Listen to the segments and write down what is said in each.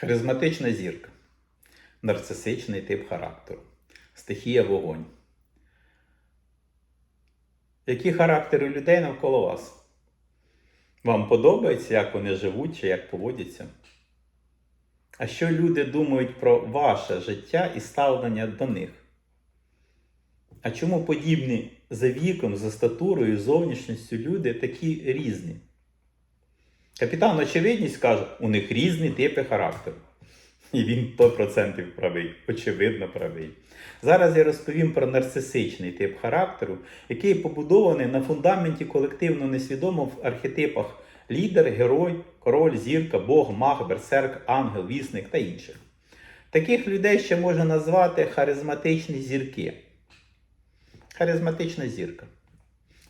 Харизматична зірка, нарцисичний тип характеру, стихія вогонь. Які характери людей навколо вас? Вам подобається, як вони живуть чи як поводяться? А що люди думають про ваше життя і ставлення до них? А чому подібні за віком, за статурою, зовнішністю люди такі різні? Капітан очевидність каже, у них різні типи характеру. І він 100% правий, очевидно правий. Зараз я розповім про нарцисичний тип характеру, який побудований на фундаменті колективно несвідомо в архетипах лідер, герой, король, зірка, Бог, маг, берсерк, ангел, вісник та інших. Таких людей ще можна назвати харизматичні зірки. Харизматична зірка.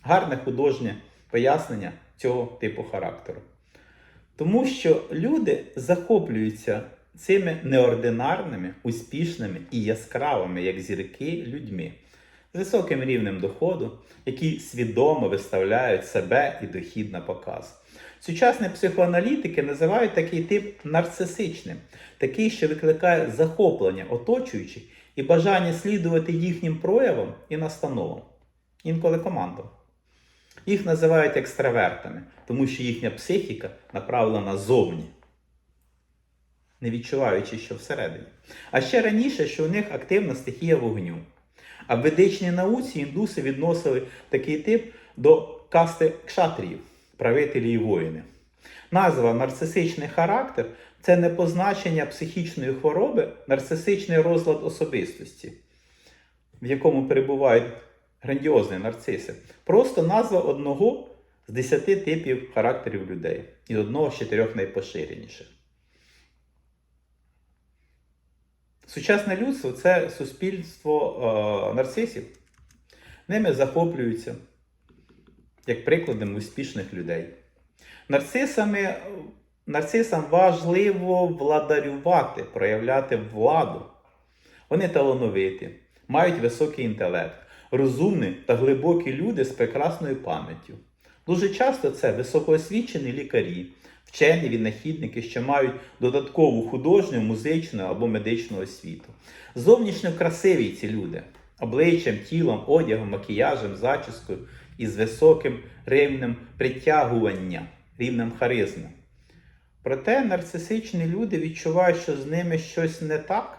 Гарне художнє пояснення цього типу характеру. Тому що люди захоплюються цими неординарними, успішними і яскравими, як зірки, людьми з високим рівнем доходу, які свідомо виставляють себе і дохід на показ. Сучасні психоаналітики називають такий тип нарцисичним, такий, що викликає захоплення оточуючих і бажання слідувати їхнім проявам і настановам, інколи командам. Їх називають екстравертами, тому що їхня психіка направлена зовні, не відчуваючи, що всередині. А ще раніше, що у них активна стихія вогню. А в ведичній науці індуси відносили такий тип до касти кшатріїв, правителі і воїни. Назва нарцисичний характер це не позначення психічної хвороби, нарцисичний розлад особистості, в якому перебувають грандіозні нарциси. Просто назва одного з десяти типів характерів людей і одного з чотирьох найпоширеніших. Сучасне людство це суспільство е, нарцисів. Ними захоплюються як прикладом успішних людей. Нарцисами, нарцисам важливо владарювати, проявляти владу. Вони талановиті, мають високий інтелект, розумні та глибокі люди з прекрасною пам'яттю. Дуже часто це високоосвічені лікарі, вчені винахідники, що мають додаткову художню, музичну або медичну освіту. Зовнішньо красиві ці люди, обличчям, тілом, одягом, макіяжем, зачіскою і з високим рівнем притягування, рівнем харизми. Проте нарцисичні люди відчувають, що з ними щось не так,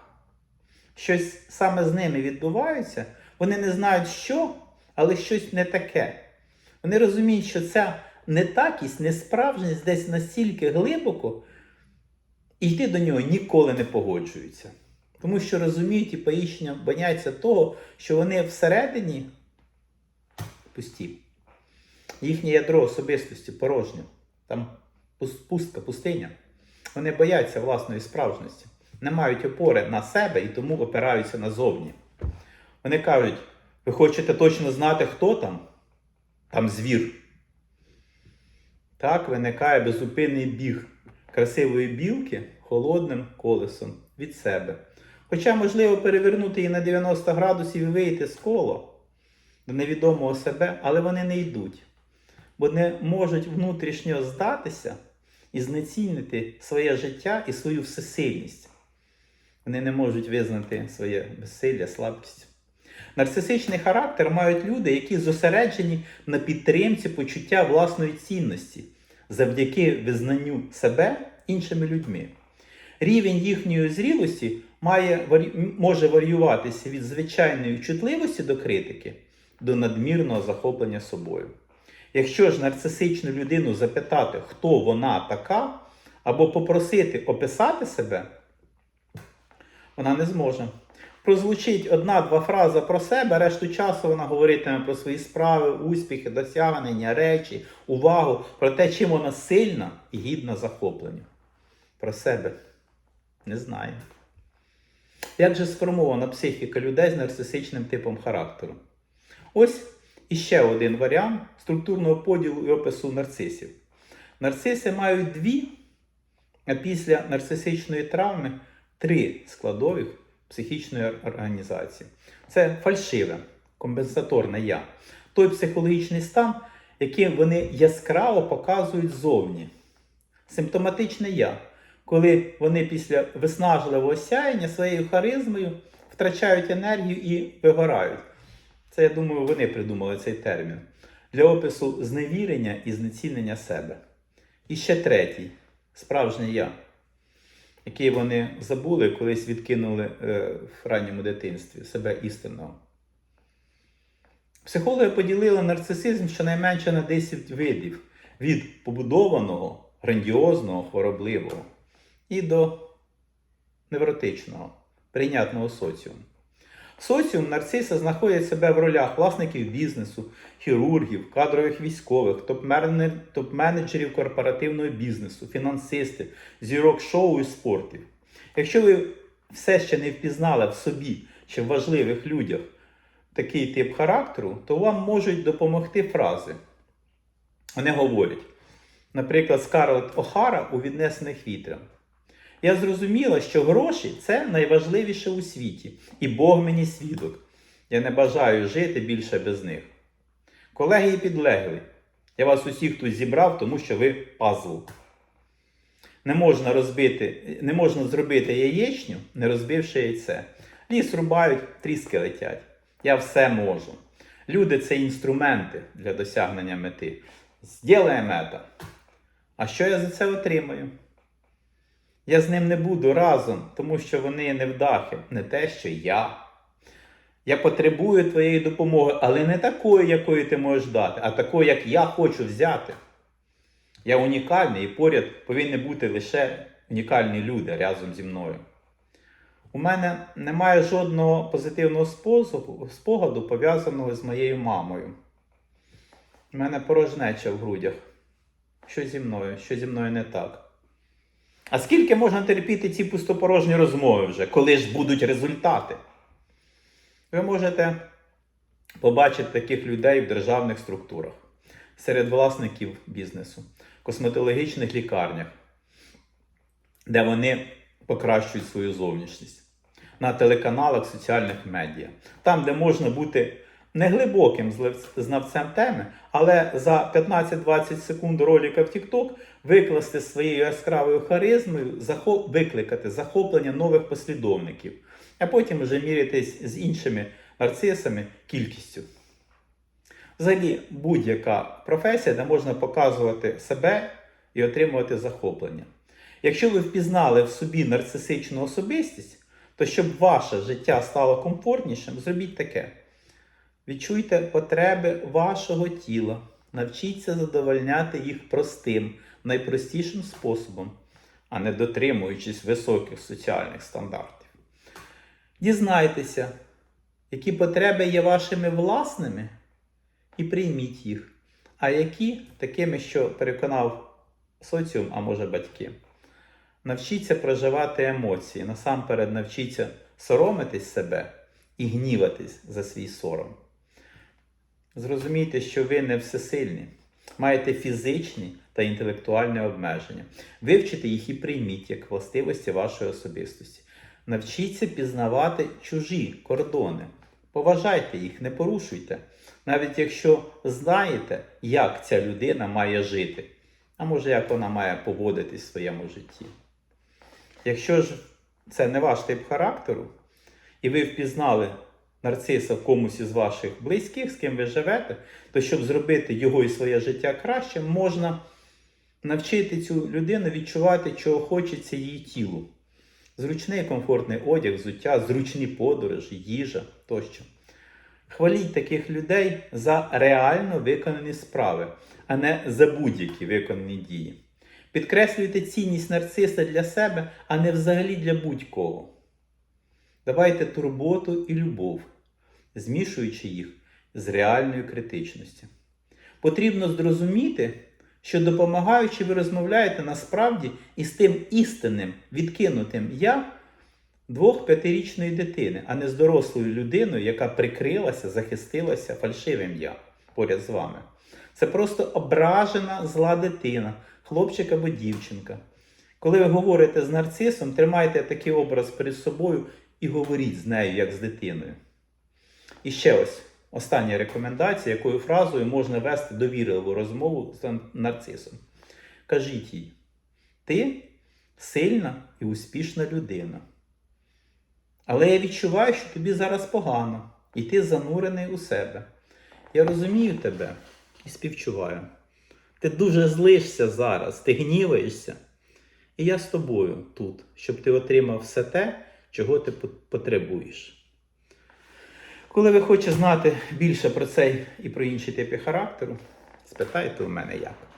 щось саме з ними відбувається. Вони не знають, що, але щось не таке. Вони розуміють, що ця нетакість, несправжність десь настільки глибоко, і йти до нього ніколи не погоджуються. Тому що розуміють і поїщення бояться того, що вони всередині пусті. Їхнє ядро особистості порожнє. Там пустка, пустиня. Вони бояться власної справжності, не мають опори на себе і тому опираються назовні. Вони кажуть: ви хочете точно знати, хто там? Там звір. Так виникає безупинний біг красивої білки холодним колесом від себе. Хоча можливо перевернути її на 90 градусів і вийти з кола до невідомого себе, але вони не йдуть, бо не можуть внутрішньо здатися і знецінити своє життя і свою всесильність. Вони не можуть визнати своє безсилля, слабкість. Нарцисичний характер мають люди, які зосереджені на підтримці почуття власної цінності завдяки визнанню себе іншими людьми. Рівень їхньої зрілості має, може варіюватися від звичайної чутливості до критики до надмірного захоплення собою. Якщо ж нарцисичну людину запитати, хто вона така, або попросити описати себе, вона не зможе. Прозвучить одна-два фрази про себе, решту часу вона говоритиме про свої справи, успіхи, досягнення, речі, увагу, про те, чим вона сильна і гідна захоплення. Про себе не знає. Як же сформована психіка людей з нарцисичним типом характеру? Ось іще один варіант структурного поділу і опису нарцисів. Нарциси мають дві, а після нарцисичної травми три складових психічної організації. Це фальшиве, компенсаторне я. Той психологічний стан, який вони яскраво показують ззовні. Симптоматичне я коли вони після виснажливого сяєння своєю харизмою втрачають енергію і вигорають. Це, я думаю, вони придумали цей термін для опису зневірення і знецінення себе. І ще третій справжнє я, який вони забули, колись відкинули е, в ранньому дитинстві себе істинного. Психологи поділили нарцисизм щонайменше на 10 видів: від побудованого, грандіозного, хворобливого і до невротичного, прийнятного соціуму. Соціум нарциса знаходить себе в ролях власників бізнесу, хірургів, кадрових військових, топ-мене- топ-менеджерів корпоративного бізнесу, фінансистів, зірок шоу і спортів. Якщо ви все ще не впізнали в собі чи в важливих людях такий тип характеру, то вам можуть допомогти фрази. Вони говорять, наприклад, Скарлетт О'Хара у віднесених вітрям. Я зрозуміла, що гроші це найважливіше у світі, і Бог мені свідок. Я не бажаю жити більше без них. Колеги і підлеглі, я вас усіх тут зібрав, тому що ви пазл. Не можна, розбити, не можна зробити яєчню, не розбивши яйце. Ліс рубають, тріски летять. Я все можу. Люди це інструменти для досягнення мети. Зділаємо мета. А що я за це отримаю? Я з ним не буду разом, тому що вони невдахи, не те, що я. Я потребую твоєї допомоги, але не такої, якої ти можеш дати, а такої, як я хочу взяти. Я унікальний і поряд повинні бути лише унікальні люди разом зі мною. У мене немає жодного позитивного спогаду, пов'язаного з моєю мамою. У мене порожнеча в грудях. Що зі мною? Що зі мною не так? А скільки можна терпіти ці пустопорожні розмови вже, коли ж будуть результати? Ви можете побачити таких людей в державних структурах, серед власників бізнесу, косметологічних лікарнях, де вони покращують свою зовнішність, на телеканалах соціальних медіа, там, де можна бути не глибоким знавцем теми, але за 15-20 секунд ролика в TikTok викласти своєю яскравою харизмою, захоп... викликати захоплення нових послідовників, а потім вже мірятись з іншими нарцисами кількістю. Взагалі, будь-яка професія, де можна показувати себе і отримувати захоплення. Якщо ви впізнали в собі нарцисичну особистість, то щоб ваше життя стало комфортнішим, зробіть таке. Відчуйте потреби вашого тіла, навчіться задовольняти їх простим, найпростішим способом, а не дотримуючись високих соціальних стандартів. Дізнайтеся, які потреби є вашими власними, і прийміть їх, а які такими, що переконав соціум, а може батьки. Навчіться проживати емоції, насамперед навчіться соромитись себе і гніватись за свій сором. Зрозумійте, що ви не всесильні, маєте фізичні та інтелектуальні обмеження. Вивчите їх і прийміть як властивості вашої особистості. Навчіться пізнавати чужі кордони. Поважайте їх, не порушуйте, навіть якщо знаєте, як ця людина має жити, а може, як вона має поводитись в своєму житті. Якщо ж це не ваш тип характеру, і ви впізнали нарциса комусь із ваших близьких, з ким ви живете, то щоб зробити його і своє життя краще, можна навчити цю людину відчувати, чого хочеться її тілу. Зручний комфортний одяг, взуття, зручні подорожі, їжа тощо. Хваліть таких людей за реально виконані справи, а не за будь-які виконані дії. Підкреслюйте цінність нарциса для себе, а не взагалі для будь-кого. Давайте турботу і любов, змішуючи їх з реальною критичністю. Потрібно зрозуміти, що допомагаючи, ви розмовляєте насправді із тим істинним, відкинутим я двох п'ятирічної дитини, а не з дорослою людиною, яка прикрилася, захистилася фальшивим я поряд з вами. Це просто ображена зла дитина, хлопчик або дівчинка. Коли ви говорите з нарцисом, тримайте такий образ перед собою і говоріть з нею, як з дитиною. І ще ось остання рекомендація, якою фразою можна вести довірливу розмову з нарцисом. Кажіть їй, ти сильна і успішна людина. Але я відчуваю, що тобі зараз погано, і ти занурений у себе. Я розумію тебе і співчуваю. Ти дуже злишся зараз, ти гніваєшся. І я з тобою тут, щоб ти отримав все те, чого ти потребуєш. Коли ви хочете знати більше про цей і про інші типи характеру, спитайте у мене як.